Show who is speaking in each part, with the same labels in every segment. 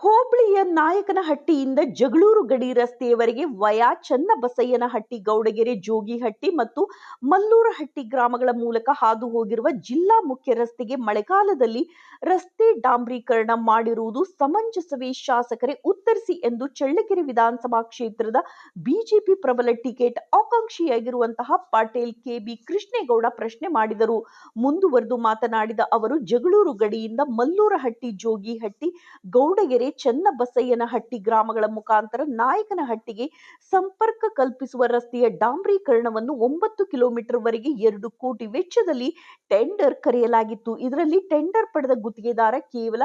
Speaker 1: ಹೋಬಳಿಯ ನಾಯಕನಹಟ್ಟಿಯಿಂದ ಜಗಳೂರು ಗಡಿ ರಸ್ತೆಯವರೆಗೆ ವಯಾ ಚನ್ನಬಸಯ್ಯನಹಟ್ಟಿ, ಗೌಡಗೆರೆ, ಜೋಗಿಹಟ್ಟಿ ಮತ್ತು ಮಲ್ಲೂರಹಟ್ಟಿ ಗ್ರಾಮಗಳ ಮೂಲಕ ಹಾದು ಹೋಗಿರುವ ಜಿಲ್ಲಾ ಮುಖ್ಯ ರಸ್ತೆಗೆ ಮಳೆಗಾಲದಲ್ಲಿ ರಸ್ತೆ ಡಾಂಬ್ರೀಕರಣ ಮಾಡಿರುವುದು ಸಮಂಜಸವೇ ಶಾಸಕರೇ ಉತ್ತರಿಸಿ ಎಂದು ಚಳ್ಳಕೆರೆ ವಿಧಾನಸಭಾ ಕ್ಷೇತ್ರದ ಬಿಜೆಪಿ ಪ್ರಬಲ ಟಿಕೆಟ್ ಆಕಾಂಕ್ಷಿಯಾಗಿರುವಂತಹ ಪಾಟೀಲ್ ಕೆಬಿ ಕೃಷ್ಣೇಗೌಡ ಪ್ರಶ್ನೆ ಮಾಡಿದರು. ಮುಂದುವರೆದು ಮಾತನಾಡಿದ ಅವರು, ಜಗಳೂರು ಗಡಿಯಿಂದ ಮಲ್ಲೂರಹಟ್ಟಿ, ಜೋಗಿಹಟ್ಟಿ, ಗೌಡಗೆರೆ, ಚನ್ನಬಸಯ್ಯನಹಟ್ಟಿ ಗ್ರಾಮಗಳ ಮುಖಾಂತರ ನಾಯಕನಹಟ್ಟಿಗೆ ಸಂಪರ್ಕ ಕಲ್ಪಿಸುವ ರಸ್ತೆಯ ಡಾಂಬ್ರೀಕರಣವನ್ನು ಒಂಬತ್ತು ಕಿಲೋಮೀಟರ್ ವರೆಗೆ ಎರಡು ಕೋಟಿ ವೆಚ್ಚದಲ್ಲಿ ಟೆಂಡರ್ ಕರೆಯಲಾಗಿತ್ತು. ಇದರಲ್ಲಿ ಟೆಂಡರ್ ಪಡೆದ ಗುತ್ತಿಗೆದಾರ ಕೇವಲ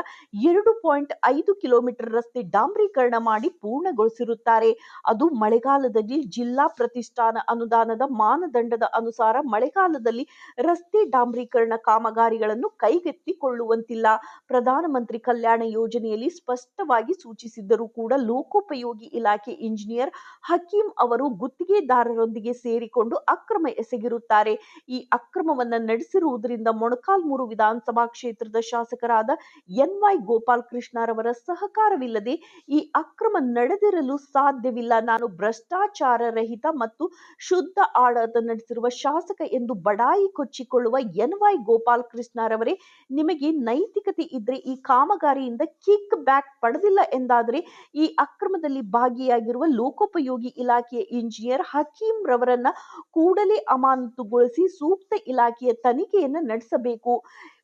Speaker 1: ಎರಡು ಪಾಯಿಂಟ್ ಐದು ಕಿಲೋಮೀಟರ್ ರಸ್ತೆ ಡಾಂಬರೀಕರಣ ಮಾಡಿ ಪೂರ್ಣಗೊಳಿಸಿರುತ್ತಾರೆ. ಅದು ಮಳೆಗಾಲದಲ್ಲಿ ಜಿಲ್ಲಾ ಪ್ರತಿಷ್ಠಾನ ಅನುದಾನದ ಮಾನದಂಡದ ಅನುಸಾರ ಮಳೆಗಾಲದಲ್ಲಿ ರಸ್ತೆ ಡಾಂಬರೀಕರಣ ಕಾಮಗಾರಿಗಳನ್ನು ಕೈಗೆತ್ತಿಕೊಳ್ಳುವಂತಿಲ್ಲ. ಪ್ರಧಾನಮಂತ್ರಿ ಕಲ್ಯಾಣ ಯೋಜನೆಯಲ್ಲಿ ಸ್ಪಷ್ಟವಾಗಿ ಸೂಚಿಸಿದ್ದರೂ ಕೂಡ ಲೋಕೋಪಯೋಗಿ ಇಲಾಖೆ ಇಂಜಿನಿಯರ್ ಹಕೀಂ ಅವರು ಗುತ್ತಿಗೆದಾರರೊಂದಿಗೆ ಸೇರಿಕೊಂಡು ಅಕ್ರಮ ಎಸಗಿರುತ್ತಾರೆ. ಈ ಅಕ್ರಮವನ್ನು ನಡೆಸಿರುವುದರಿಂದ ಮೊಣಕಾಲ್ಮೂರು ವಿಧಾನಸಭಾ ಕ್ಷೇತ್ರದ ಶಾಸಕರಾದ ಎನ್ ವೈ ಗೋಪಾಲ್ ಕೃಷ್ಣರವರ ಸಹಕಾರವಿಲ್ಲದೆ ಈ ಅಕ್ರಮ ನಡೆದಿರಲು ಸಾಧ್ಯವಿಲ್ಲ. ನಾನು ಭ್ರಷ್ಟಾಚಾರ ರಹಿತ ಮತ್ತು ಶುದ್ಧ ಆಡಳಿತ ನಡೆಸಿರುವ ಶಾಸಕ ಎಂದು ಬಡಾಯಿ ಕೊಚ್ಚಿಕೊಳ್ಳುವ ಎನ್ ವೈ ಗೋಪಾಲ್ ಕೃಷ್ಣರವರೇ ನಿಮಗೆ ನೈತಿಕತೆ ಇದ್ರೆ ಈ ಕಾಮಗಾರಿಯಿಂದ ಕಿಕ್ ಬ್ಯಾಕ್ ಪಡೆದಿಲ್ಲ ಎಂದಾದರೆ ಈ ಅಕ್ರಮದಲ್ಲಿ ಭಾಗಿಯಾಗಿರುವ ಲೋಕೋಪಯೋಗಿ ಇಲಾಖೆಯ ಇಂಜಿನಿಯರ್ ಹಕೀಂ ರವರನ್ನ ಕೂಡಲೇ ಅಮಾನತುಗೊಳಿಸಿ ಸೂಕ್ತ ಇಲಾಖೆಯ ತನಿಖೆಯನ್ನು ನಡೆಸಬೇಕು.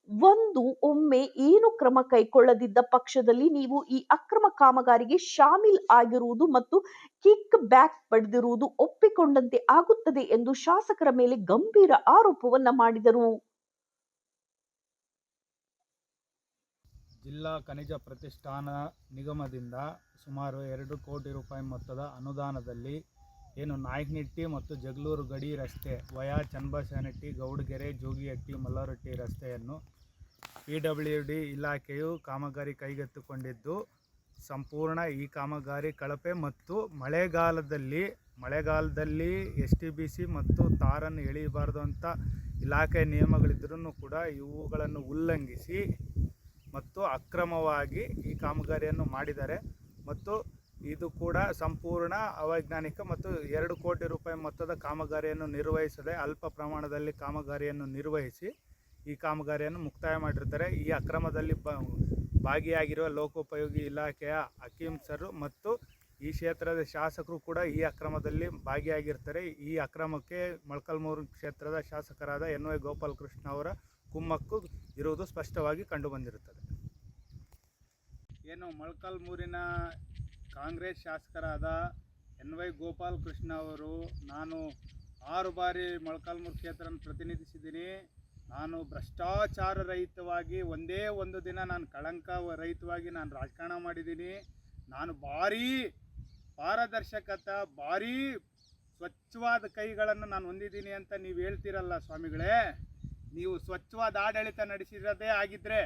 Speaker 1: ಒಂದು ಒಮ್ಮೆ ಏನು ಕ್ರಮ ಕೈಗೊಳ್ಳದಿದ್ದ ಪಕ್ಷದಲ್ಲಿ ನೀವು ಈ ಅಕ್ರಮ ಕಾಮಗಾರಿಗೆ ಶಾಮೀಲ್ ಆಗಿರುವುದು ಮತ್ತು ಕಿಕ್ ಬ್ಯಾಕ್ ಪಡೆದಿರುವುದು ಒಪ್ಪಿಕೊಂಡಂತೆ ಆಗುತ್ತದೆ ಎಂದು ಶಾಸಕರ ಮೇಲೆ ಗಂಭೀರ ಆರೋಪವನ್ನ ಮಾಡಿದರು.
Speaker 2: ಜಿಲ್ಲಾ ಖನಿಜ ಪ್ರತಿಷ್ಠಾನ ನಿಗಮದಿಂದ ಸುಮಾರು ಎರಡು ಕೋಟಿ ರೂಪಾಯಿ ಮೊತ್ತದ ಅನುದಾನದಲ್ಲಿ ಏನು ನಾಯಕನಹಟ್ಟಿ ಮತ್ತು ಜಗಳೂರು ಗಡಿ ರಸ್ತೆ ವಯಾ ಚನ್ನಬಸವನಹಟ್ಟಿ, ಗೌಡಗೆರೆ, ಜೋಗಿಹಟ್ಟಿ ಮಲ್ಲರಟ್ಟಿ ರಸ್ತೆಯನ್ನು ಪಿ ಡಬ್ಲ್ಯೂ ಡಿ ಇಲಾಖೆಯು ಕಾಮಗಾರಿ ಕೈಗೆತ್ತಿಕೊಂಡಿದ್ದು, ಸಂಪೂರ್ಣ ಈ ಕಾಮಗಾರಿ ಕಳಪೆ ಮತ್ತು ಮಳೆಗಾಲದಲ್ಲಿ ಮಳೆಗಾಲದಲ್ಲಿ ಎಸ್ ಟಿ ಬಿ ಸಿ ಮತ್ತು ತಾರನ್ನು ಎಳೆಯಬಾರ್ದು ಅಂತ ಇಲಾಖೆ ನಿಯಮಗಳಿದ್ರೂ ಕೂಡ ಇವುಗಳನ್ನು ಉಲ್ಲಂಘಿಸಿ ಮತ್ತು ಅಕ್ರಮವಾಗಿ ಈ ಕಾಮಗಾರಿಯನ್ನು ಮಾಡಿದ್ದಾರೆ. ಮತ್ತು ಇದು ಕೂಡ ಸಂಪೂರ್ಣ ಅವೈಜ್ಞಾನಿಕ ಮತ್ತು ಎರಡು ಕೋಟಿ ರೂಪಾಯಿ ಮೊತ್ತದ ಕಾಮಗಾರಿಯನ್ನು ನಿರ್ವಹಿಸದೆ ಅಲ್ಪ ಪ್ರಮಾಣದಲ್ಲಿ ಕಾಮಗಾರಿಯನ್ನು ನಿರ್ವಹಿಸಿ ಈ ಕಾಮಗಾರಿಯನ್ನು ಮುಕ್ತಾಯ ಮಾಡಿರ್ತಾರೆ. ಈ ಅಕ್ರಮದಲ್ಲಿ ಬ, ಭಾಗಿಯಾಗಿರುವ ಲೋಕೋಪಯೋಗಿ ಇಲಾಖೆಯ ಹಕೀಂ ಸರ್ ಮತ್ತು ಈ ಕ್ಷೇತ್ರದ ಶಾಸಕರು ಕೂಡ ಈ ಅಕ್ರಮದಲ್ಲಿ ಭಾಗಿಯಾಗಿರ್ತಾರೆ. ಈ ಅಕ್ರಮಕ್ಕೆ ಮೊಳಕಲ್ಮೂರು ಕ್ಷೇತ್ರದ ಶಾಸಕರಾದ ಎನ್ ವೈ ಗೋಪಾಲಕೃಷ್ಣ ಅವರ ಕುಮ್ಮಕ್ಕು ಇರುವುದು ಸ್ಪಷ್ಟವಾಗಿ ಕಂಡುಬಂದಿರುತ್ತದೆ. ಏನು ಮೊಳಕಾಲ್ಮೂರಿನ ಕಾಂಗ್ರೆಸ್ ಶಾಸಕರಾದ ಎನ್ ವೈ ಗೋಪಾಲ್ ಕೃಷ್ಣ ಅವರು, ನಾನು ಆರು ಬಾರಿ ಮೊಳಕಾಲ್ಮೂರು ಕ್ಷೇತ್ರವನ್ನು ಪ್ರತಿನಿಧಿಸಿದ್ದೀನಿ. ನಾನು ಭ್ರಷ್ಟಾಚಾರ ರಹಿತವಾಗಿ ಒಂದೇ ಒಂದು ದಿನ ನಾನು ಕಳಂಕ ರಹಿತವಾಗಿ ನಾನು ರಾಜಕಾರಣ ಮಾಡಿದ್ದೀನಿ. ನಾನು ಭಾರೀ ಪಾರದರ್ಶಕತ, ಭಾರೀ ಸ್ವಚ್ಛವಾದ ಕೈಗಳನ್ನು ನಾನು ಹೊಂದಿದ್ದೀನಿ ಅಂತ ನೀವು ಹೇಳ್ತೀರಲ್ಲ ಸ್ವಾಮಿಗಳೇ. ನೀವು ಸ್ವಚ್ಛವಾದ ಆಡಳಿತ ನಡೆಸಿರೋದೇ ಆಗಿದ್ದರೆ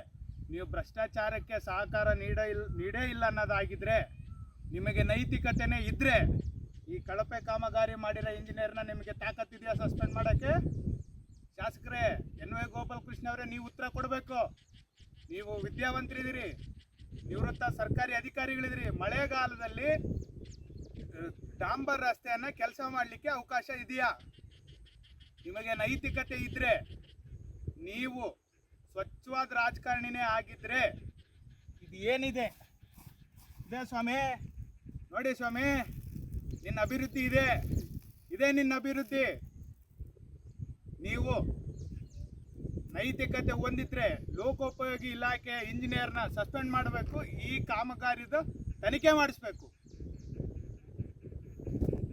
Speaker 2: ನೀವು ಭ್ರಷ್ಟಾಚಾರಕ್ಕೆ ಸಹಕಾರ ನೀಡ ಇಲ್, ನೀಡೇ ಇಲ್ಲ ಅನ್ನೋದಾಗಿದ್ದರೆ ನಿಮಗೆ ನೈತಿಕತೆನೇ ಇದ್ದರೆ ಈ ಕಳಪೆ ಕಾಮಗಾರಿ ಮಾಡಿರೋ ಇಂಜಿನಿಯರ್ನ ನಿಮಗೆ ತಾಕತ್ತಿದೆಯಾ ಸಸ್ಪೆಂಡ್ ಮಾಡೋಕ್ಕೆ? ಶಾಸಕರೇ, ಎನ್ ವೈ ಗೋಪಾಲಕೃಷ್ಣ ಅವರೇ, ನೀವು ಉತ್ತರ ಕೊಡಬೇಕು. ನೀವು ವಿದ್ಯಾವಂತರಿದ್ದೀರಿ. ನಿವೃತ್ತ ಸರ್ಕಾರಿ ಅಧಿಕಾರಿಗಳಿದ್ದೀರಿ. ಮಳೆಗಾಲದಲ್ಲಿ ಡಾಂಬರ್ ರಸ್ತೆಯನ್ನು ಕೆಲಸ ಮಾಡಲಿಕ್ಕೆ ಅವಕಾಶ ಇದೆಯಾ? ನಿಮಗೆ ನೈತಿಕತೆ ಇದ್ದರೆ ನೀವು ಸ್ವಚ್ಛವಾದ ರಾಜಕಾರಣಿನೇ ಆಗಿದ್ದರೆ ಇದು ಏನಿದೆ ಇದೆ ಸ್ವಾಮಿ ನೋಡಿ ಸ್ವಾಮಿ, ನಿನ್ನ ಅಭಿವೃದ್ಧಿ ಇದೆ. ಇದೇ ನಿನ್ನ ಅಭಿವೃದ್ಧಿ. ನೀವು ನೈತಿಕತೆ ಹೊಂದಿದ್ರೆ ಲೋಕೋಪಯೋಗಿ ಇಲಾಖೆ ಇಂಜಿನಿಯರ್ನ ಸಸ್ಪೆಂಡ್ ಮಾಡಬೇಕು, ಈ ಕಾಮಗಾರಿದು ತನಿಖೆ ಮಾಡಿಸ್ಬೇಕು.